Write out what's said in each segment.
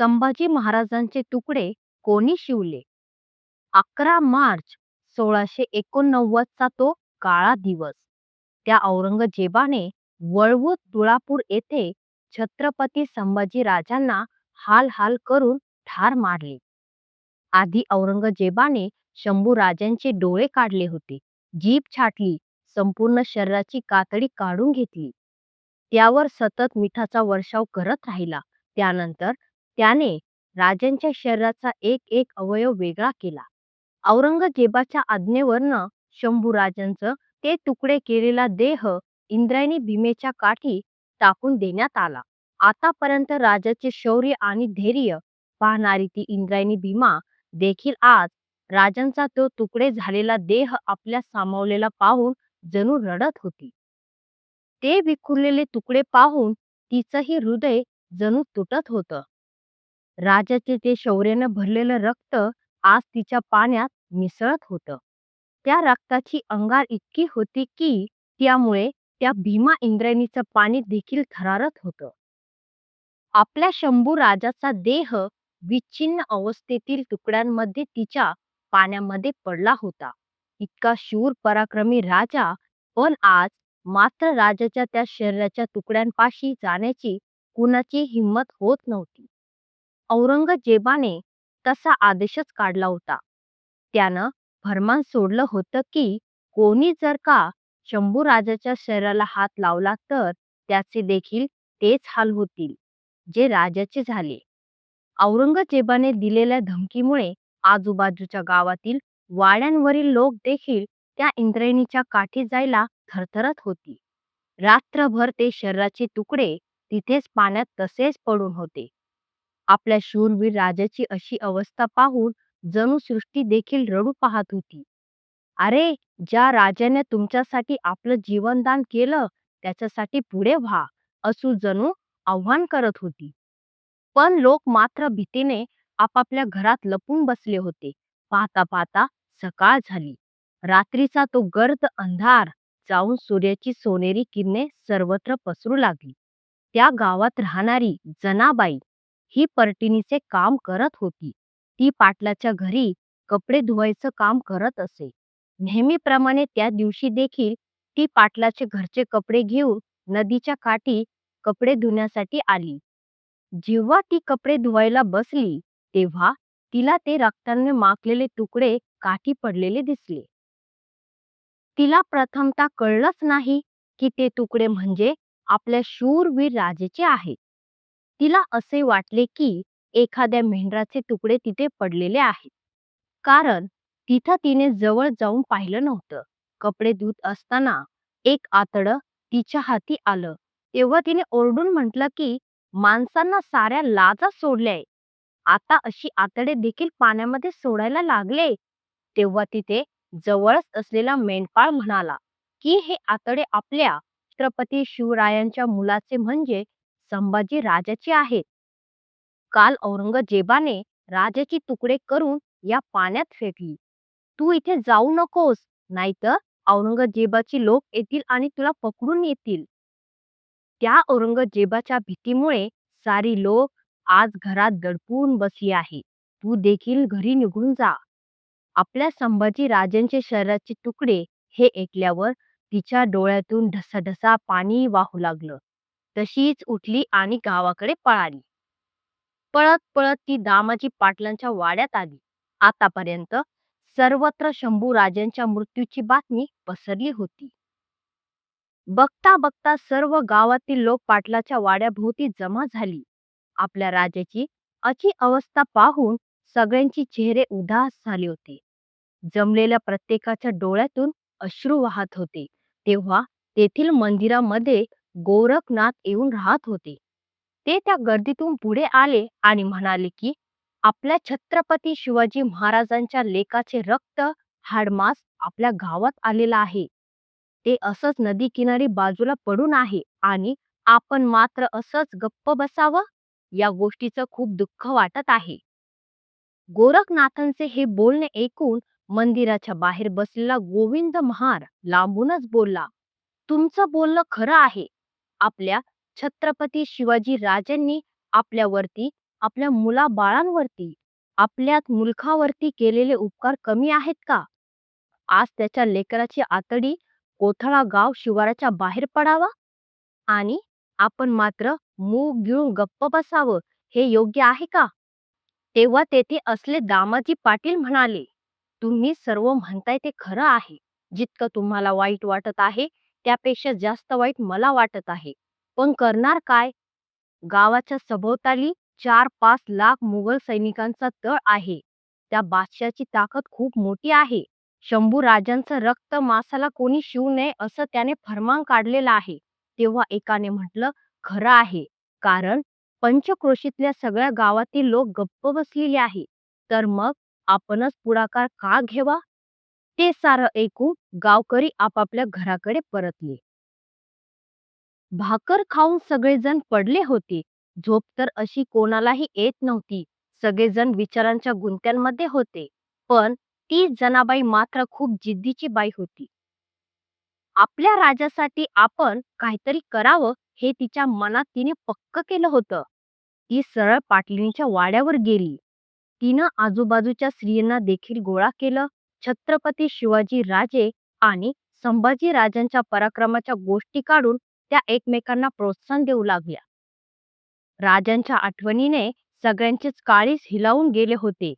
संभाजी महाराजांचे तुकडे कोणी शिवले? अकरा मार्च सोळाशे एकोणनव्वद चा तो काळा दिवस. त्या औरंगजेबाने वळवू तुळापूर येथे छत्रपती संभाजी राजांना हाल हाल करून ठार मारले. आधी औरंगजेबाने शंभू राजांचे डोळे काढले होते. जीभ छाटली संपूर्ण शरीराची कातडी काढून घेतली. त्यावर सतत मिठाचा वर्षाव करत राहिला. त्यानंतर त्याने राजांच्या शरीराचा एक एक अवयव वेगळा केला. औरंगजेबाच्या आज्ञेवरनं शंभू राजांचं ते तुकडे केलेला देह इंद्रायणी भीमेच्या काठी टाकून देण्यात आला. आतापर्यंत राजाचे शौर्य आणि धैर्य पाहणारी ती इंद्रायणी भीमा देखील आज राजांचा तो तुकडे झालेला देह आपल्या सामावलेला पाहून जणू रडत होती. ते विखुरलेले तुकडे पाहून तिचंही हृदय जणू तुटत होतं. राजाचे ते शौर्यानं भरलेलं रक्त आज तिच्या पाण्यात मिसळत होतं. त्या रक्ताची अंगार इतकी होती की त्यामुळे त्या भीमा इंद्रायणीचं पाणी देखील थरारत होतं. आपल्या शंभू राजाचा देह विच्छिन्न अवस्थेतील तुकड्यांमध्ये तिच्या पाण्यामध्ये पडला होता. इतका शूर पराक्रमी राजा पण आज मात्र राजाच्या त्या शरीराच्या तुकड्यांपाशी जाण्याची कुणाची हिंमत होत नव्हती. औरंगजेबाने तसा आदेशच काढला होता. त्यानं फरमान सोडलं होतं की कोणी जर का शंभूराजाच्या शरीराला हात लावला तर त्याचे देखील तेच हाल होतील जे राजाचे झाले. औरंगजेबाने दिलेल्या धमकीमुळे आजूबाजूच्या गावातील वाड्यांवरील लोक देखील त्या इंद्रायणीच्या काठी जायला थरथरत होती. रात्रभर ते शरीराचे तुकडे तिथेच पाण्यात तसेच पडून होते. आपल्या शूरवीर राजाची अशी अवस्था पाहून जणू सृष्टी देखील रडू पाहत होती. अरे ज्या राजाने तुमच्यासाठी आपलं जीवनदान केलं त्याच्यासाठी पुढे व्हा असू जणू आव्हान करत होती. पण लोक मात्र भीतीने आपापल्या घरात लपून बसले होते. पाहता पाहता सकाळ झाली. रात्रीचा तो गर्द अंधार जाऊन सूर्याची सोनेरी किरणे सर्वत्र पसरू लागली. त्या गावात राहणारी जनाबाई ही पर्टिनीचे काम करत होती. ती पाटलाच्या घरी कपडे धुवायचं काम करत असे. नेहमीप्रमाणे त्या दिवशी देखील ती पाटलाचे घरचे कपडे घेऊन नदीच्या काठी कपडे धुण्यासाठी आली. जेव्हा ती कपडे धुवायला बसली तेव्हा तिला ते रक्ताने माखलेले तुकडे काठी पडलेले दिसले. तिला प्रथमता कळलंच नाही की ते तुकडे म्हणजे आपल्या शूरवीर राजेचे आहेत. तिला असे वाटले की एखाद्या मेंढराचे तुकडे तिथे पडलेले आहेत. कारण तिथं तिने जवळ जाऊन पाहिलं नव्हतं. कपडे धुत असताना एक आतड तिच्या हाती आलं. तेव्हा तिने ओरडून म्हटलं की माणसांना साऱ्या लाजा सोडल्याय आता अशी आतडे देखील पाण्यामध्ये सोडायला लागले. तेव्हा तिथे जवळच असलेला मेंढपाळ म्हणाला की हे आतडे आपल्या छत्रपती शिवरायांच्या मुलाचे म्हणजे संभाजी राजाची आहेत. काल औरंगजेबाने राजाची तुकडे करून या पाण्यात फेकली. तू इथे जाऊ नकोस नाहीतर औरंगजेबाची लोक येतील आणि तुला पकडून येतील. त्या औरंगजेबाच्या भीतीमुळे सारी लोक आज घरात दडपून बसली आहे. तू देखील घरी निघून जा. आपल्या संभाजी राजांचे शरीराचे तुकडे हे ऐकल्यावर तिच्या डोळ्यातून ढसाढसा पाणी वाहू लागलं. तशीच उठली आणि गावाकडे पळाली. पळत पळत ती दामाजी पाटलांच्या वाड्यात आली. आतापर्यंत सर्वत्र शंभू राजांच्या मृत्यूची बातमी पसरली होती. बघता बघता सर्व गावातील लोक पाटलाच्या वाड्याभोवती जमा झाली. आपल्या राजाची अशी अवस्था पाहून सगळ्यांची चेहरे उदास झाले होते. जमलेल्या प्रत्येकाच्या डोळ्यातून अश्रू वाहत होते. तेव्हा तेथील मंदिरामध्ये गोरखनाथ येऊन राहत होते. ते त्या गर्दीतून पुढे आले आणि म्हणाले की आपल्या छत्रपती शिवाजी महाराजांच्या लेकाचे रक्त हाडमास आपल्या गावात आलेला आहे. ते असंच नदी किनारी बाजूला पडून आहे आणि आपण मात्र असंच गप्प बसावं? या गोष्टीचं खूप दुःख वाटत आहे. गोरखनाथांचे हे बोलणे ऐकून मंदिराच्या बाहेर बसलेला गोविंद महार लांबूनच बोलला तुमचं बोलणं खरं आहे. आपल्या छत्रपती शिवाजी राजांनी आपल्यावरती आपल्या मुलाबाळांवरती, आपल्यात मुलखावरती केलेले उपकार कमी आहेत का? आज त्याच्या लेकराची आतडी कोथळा गाव शिवाराच्या बाहेर पडावा आणि आपण मात्र मूग गिळून गप्प बसावं हे योग्य आहे का? तेव्हा तेथे असले दामाजी पाटील म्हणाले, तुम्ही सर्व म्हणताय ते खरं आहे. जितकं तुम्हाला वाईट वाटत आहे त्यापेक्षा जास्त वाईट मला वाटत आहे. पण करणार काय? गावाच्या सभोवताली चार पाच लाख मुघल सैनिकांचा तळ आहे. त्या बादशाची ताकद खूप मोठी आहे. शंभू राजांचं रक्त मासाला कोणी शिवू नये असं त्याने फर्मान काढलेलं आहे. तेव्हा एकाने म्हटलं, खरं आहे. कारण पंचक्रोशीतल्या सगळ्या गावातील लोक गप्प बसलेले आहे. तर मग आपणच पुढाकार का घ्यावा? ते सारं ऐकून गावकरी आपापल्या घराकडे परतले. भाकर खाऊन सगळेजण पडले होते. झोप तर अशी कोणालाही येत नव्हती. सगळेजण विचारांच्या गुंत्यांमध्ये होते. पण ती जनाबाई मात्र खूप जिद्दीची बाई होती. आपल्या राजासाठी आपण काहीतरी करावं हे तिच्या मनात तिने पक्क केलं होतं. ती सरळ पाटलींच्या वाड्यावर गेली. तिनं आजूबाजूच्या स्त्रियांना देखील गोळा केलं. छत्रपती शिवाजी राजे आणि संभाजी राजांच्या पराक्रमाच्या गोष्टी काढून त्या एकमेकांना प्रोत्साहन देऊ लागल्या. राजांच्या आठवणीने सगळ्यांचेच काळीच हिलावून गेले होते.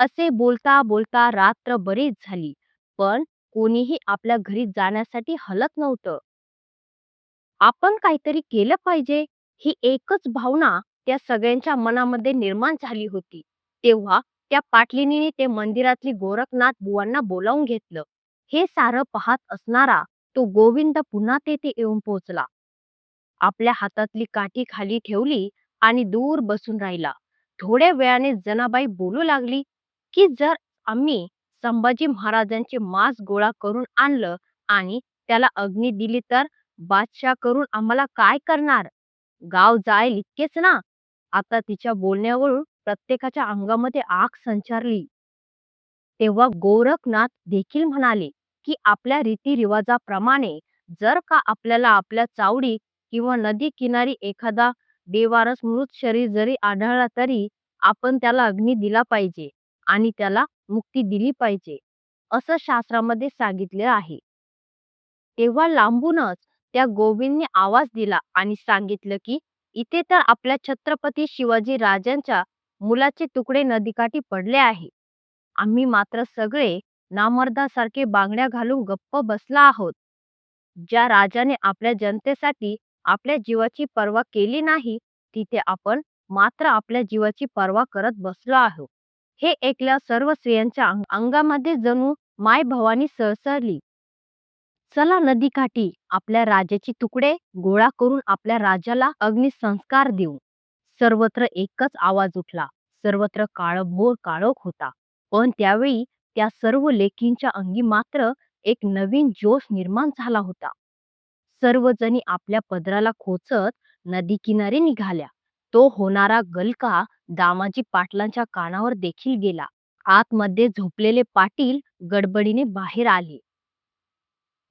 असे बोलता बोलता रात्र बरीच झाली, पण कोणीही आपल्या घरी जाण्यासाठी हलत नव्हतं. आपण काहीतरी केलं पाहिजे ही एकच भावना त्या सगळ्यांच्या मनामध्ये निर्माण झाली होती. तेव्हा त्या पाटलिनीने ते मंदिरातली गोरखनाथ बुवांना बोलावून घेतलं. हे सारं पाहत असणारा तो गोविंद पुन्हा तेथे येऊन पोहोचला. आपल्या हातातली काठी खाली ठेवली आणि दूर बसून राहिला. थोड्या वेळाने जनाबाई बोलू लागली, की जर आम्ही संभाजी महाराजांचे मांस गोळा करून आणलं आणि त्याला अग्नी दिली तर बादशाह करून आम्हाला काय करणार? गाव जाईल इतकेच ना? आता तिच्या बोलण्यावरून प्रत्येकाच्या अंगामध्ये आग संचारली. तेव्हा गोरखनाथ देखील म्हणाले, की आपल्या रीतिरिवाजाप्रमाणे जर का आपल्याला आपल्या चावडी किंवा नदी किनारी एखादा बेवारस मृत शरीर जरी आढळला तरी आपण त्याला अग्नी दिला पाहिजे आणि त्याला मुक्ती दिली पाहिजे, असं शास्त्रामध्ये सांगितले आहे. तेव्हा लांबूनच त्या गोविंदने आवाज दिला आणि सांगितलं की इथे तर आपल्या छत्रपती शिवाजी राजांच्या मुलाचे तुकडे नदीकाठी पडले आहे. आम्ही मात्र सगळे नामर्दासारखे बांगड्या घालून गप्प बसला आहोत. ज्या राजाने आपल्या जनतेसाठी आपल्या जीवाची पर्वा केली नाही, तिथे आपण मात्र आपल्या जीवाची पर्वा करत बसलो आहोत. हे ऐकल्या सर्व स्त्रियांच्या अंगामध्ये जणू मायभवानी सळसळली. चला नदीकाठी आपल्या राजाचे तुकडे गोळा करून आपल्या राजाला अग्निसंस्कार देऊ. सर्वत्र एकच आवाज उठला. सर्वत्र काळभोर काळोख होता. पण त्यावेळी त्या सर्व लेखींच्या अंगी मात्र एक नवीन जोश निर्माण झाला होता. सर्वजणी आपल्या पदराला खोचत नदीकिनारी निघाल्या. तो होणारा गलका दामाजी पाटलांच्या कानावर देखील गेला. आतमध्ये झोपलेले पाटील गडबडीने बाहेर आले.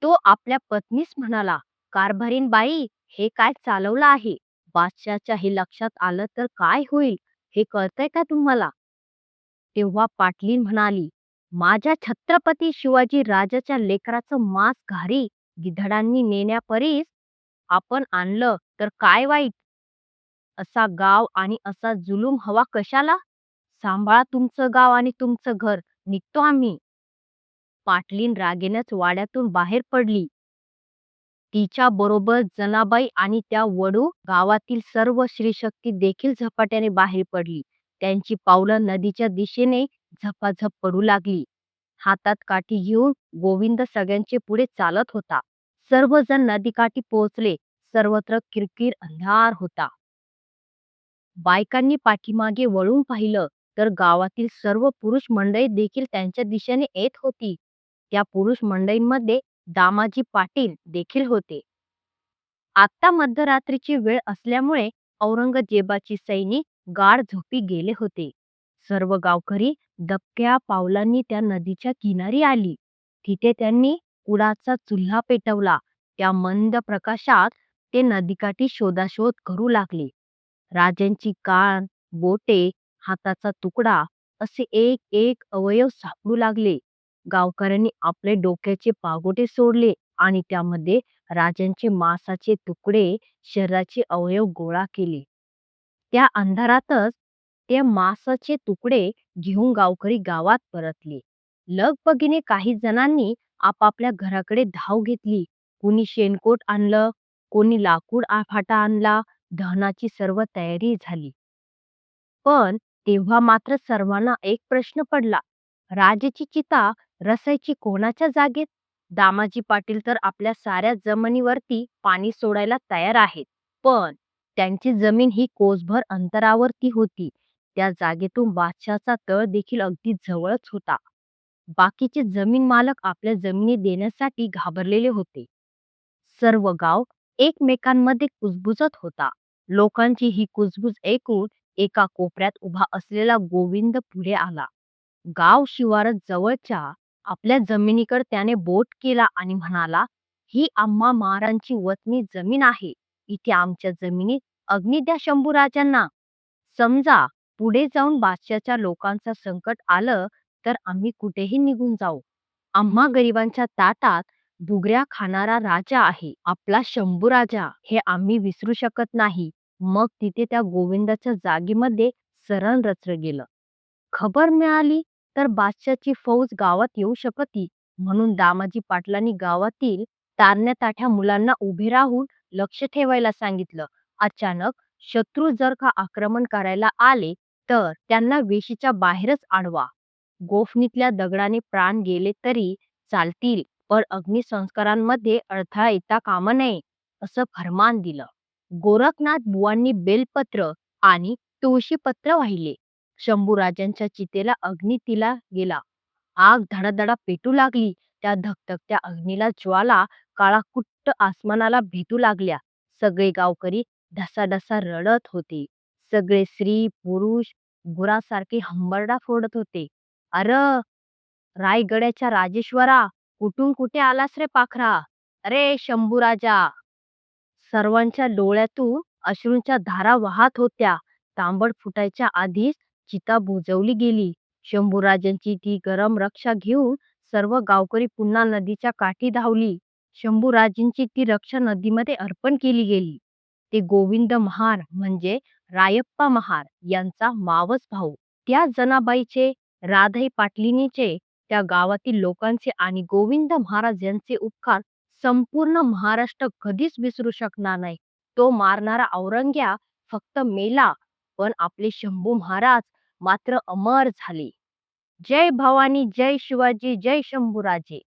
तो आपल्या पत्नीस म्हणाला, कारभारीन बाई, हे काय चालवलं आहे? बादशाच्या हे लक्षात आलं तर काय होईल हे कळतंय का तुम्हाला? तेव्हा पाटलीन म्हणाली, माझ्या छत्रपती शिवाजी राजाच्या लेकराचं मांस घारी गिधडांनी नेण्यापरीस आपण आणलं तर काय वाईट? असा गाव आणि असा जुलूम हवा कशाला? सांभाळा तुमचं गाव आणि तुमचं घर, निघतो आम्ही. पाटलीन रागेनच वाड्यातून बाहेर पडली. तिच्या बरोबर जनाबाई आणि त्या वडू गावातील सर्व स्त्रीशक्ती देखील झपाट्याने बाहेर पडली. त्यांची पावलं नदीच्या दिशेने झपाझप पडू लागली. हातात काठी घेऊन गोविंद सगळ्यांचे पुढे चालत होता. सर्वजण नदीकाठी पोहोचले. सर्वत्र किरकिर अंधार होता. बायकांनी पाठीमागे वळून पाहिलं तर गावातील सर्व पुरुष मंडळी देखील त्यांच्या दिशेने येत होती. त्या पुरुष मंडळींमध्ये दामाजी पाटील देखील होते. आत्ता मध्यरात्रीची वेळ असल्यामुळे औरंगजेबाची सैनिक गाढ झोपी गेले होते. सर्व गावकरी दबक्या पावलांनी त्या नदीच्या किनारी आली. तिथे त्यांनी कुडाचा चुल्हा पेटवला. त्या मंद प्रकाशात ते नदीकाठी शोधाशोध करू लागले. राजांची कान बोटे हाताचा तुकडा असे एक एक अवयव सापडू लागले गावकऱ्यांनी आपले डोक्याचे पागोटे सोडले आणि त्यामध्ये राजांचे मांसाचे तुकडे शरीराचे अवयव गोळा केले. त्या अंधारातच ते मांसाचे तुकडे घेऊन गावकरी गावात परतले. लगबगीने काही जणांनी आपापल्या घराकडे धाव घेतली. कुणी शेणकोट आणलं कोणी लाकूड आफाटा फाटा आणला दहनाची सर्व तयारी झाली. पण तेव्हा मात्र सर्वांना एक प्रश्न पडला. राजाची चिता रसायची कोणाच्या जागेत? दामाजी पाटील तर आपल्या साऱ्या जमिनीवरती पाणी सोडायला तयार आहेत. पण त्यांची जमीन ही कोसभर अंतरावरती होती. त्या जागेतून बादशाचा तळ देखील अगदी जवळच होता. बाकीचे जमीन मालक आपल्या जमिनी देण्यासाठी घाबरलेले होते. सर्व गाव एकमेकांमध्ये कुजबुजत होता. लोकांची ही कुजबुज ऐकून एका कोपऱ्यात उभा असलेला गोविंद पुढे आला. गाव शिवारात जवळच्या आपल्या जमिनीकडे त्याने बोट केला आणि म्हणाला ही आम्हा महारांची वतनी जमीन आहे. इथे आमच्या जमिनीत अग्नी द्या शंभूराजांना समजा पुढे जाऊन बादशाच्या लोकांचा संकट आलं तर आम्ही कुठेही निघून जाऊ. आम्हा गरिबांच्या ताटात भुगऱ्या खाणारा राजा आहे आपला शंभू राजा. हे आम्ही विसरू शकत नाही. मग तिथे त्या गोविंदाच्या जागेमध्ये सरण रचलं गेलं. खबर मिळाली? तर बादशाची फौज गावात येऊ शकती म्हणून दामाजी पाटलांनी गावातील तारण्याताठ्या मुलांना उभे राहून लक्ष ठेवायला सांगितलं. अचानक शत्रू जर का आक्रमण करायला आले तर त्यांना वेशीच्या बाहेरच आडवा गोफणीतल्या दगडाने प्राण गेले तरी चालतील पण अग्निसंस्कारांमध्ये अडथळा येता कामा नये असं फरमान दिलं. गोरखनाथ बुवांनी बेलपत्र आणि तुळशीपत्र वाहिले. शंभूराजांच्या चितेला अग्नी तिला गेला. आग धडाधडा पेटू लागली. त्या धगधगत्या अग्नीला ज्वाला काळा कुट्ट आसमानाला भेटू लागल्या. सगळे गावकरी ढसाढसा रडत होते. सगळे स्त्री पुरुष गुरासारखे हंबरडा फोडत होते. अर रायगडाच्या राजेश्वरा कुठून कुठे आलास रे पाखरा? अरे शंभूराजा! सर्वांच्या डोळ्यातून अश्रूंच्या धारा वाहत होत्या. तांबड फुटायच्या आधीच चिता बुजवली गेली. शंभूराजांची ती गरम रक्षा घेऊन सर्व गावकरी पुन्हा नदीच्या काठी धावली. शंभूराजांची ती रक्षा नदीमध्ये अर्पण केली गेली. ते गोविंद महार म्हणजे रायप्पा महार यांचा मावस भाऊ. त्या जनाबाईचे राधाई पाटलिनीचे त्या गावातील लोकांचे आणि गोविंद महाराज यांचे उपकार संपूर्ण महाराष्ट्र कधीच विसरू शकणार नाही. तो मारणारा औरंग्या फक्त मेला पण आपले शंभू महाराज मात्र अमर झाले. जय भवानी जय शिवाजी जय शंभूराजे.